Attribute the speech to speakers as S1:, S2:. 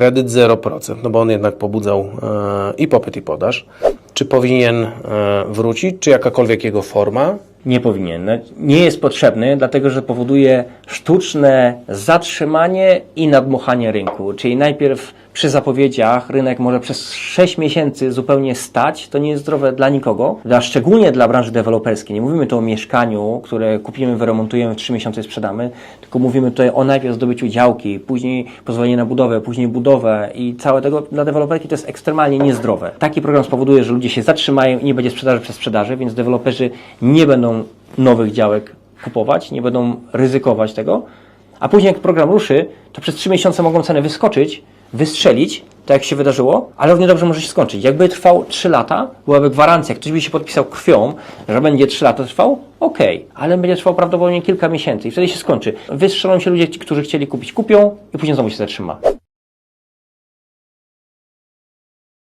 S1: Kredyt 0%, no bo on jednak pobudzał e, i popyt, i podaż. Czy powinien e, wrócić, czy jakakolwiek jego forma?
S2: Nie powinien. No, Nie jest potrzebny, dlatego że powoduje sztuczne zatrzymanie i nadmuchanie rynku. Czyli najpierw przy zapowiedziach rynek może przez 6 miesięcy zupełnie stać. To nie jest zdrowe dla nikogo, a szczególnie dla branży deweloperskiej. Nie mówimy tu o mieszkaniu, które kupimy, wyremontujemy, w 3 miesiące sprzedamy, tylko mówimy tutaj o najpierw zdobyciu działki, później pozwolenie na budowę, później budowę i całe tego dla deweloperki to jest ekstremalnie niezdrowe. Taki program spowoduje, że ludzie się zatrzymają i nie będzie sprzedaży przez sprzedaży, więc deweloperzy nie będą nowych działek kupować, nie będą ryzykować tego, a później jak program ruszy, to przez 3 miesiące mogą ceny wyskoczyć, wystrzelić, tak jak się wydarzyło, ale równie dobrze może się skończyć. Jakby trwał 3 lata, byłaby gwarancja, ktoś by się podpisał krwią, że będzie 3 lata trwał, okej, ale będzie trwał prawdopodobnie kilka miesięcy i wtedy się skończy. Wystrzelą się ludzie, którzy chcieli kupić, kupią i później znowu się zatrzyma.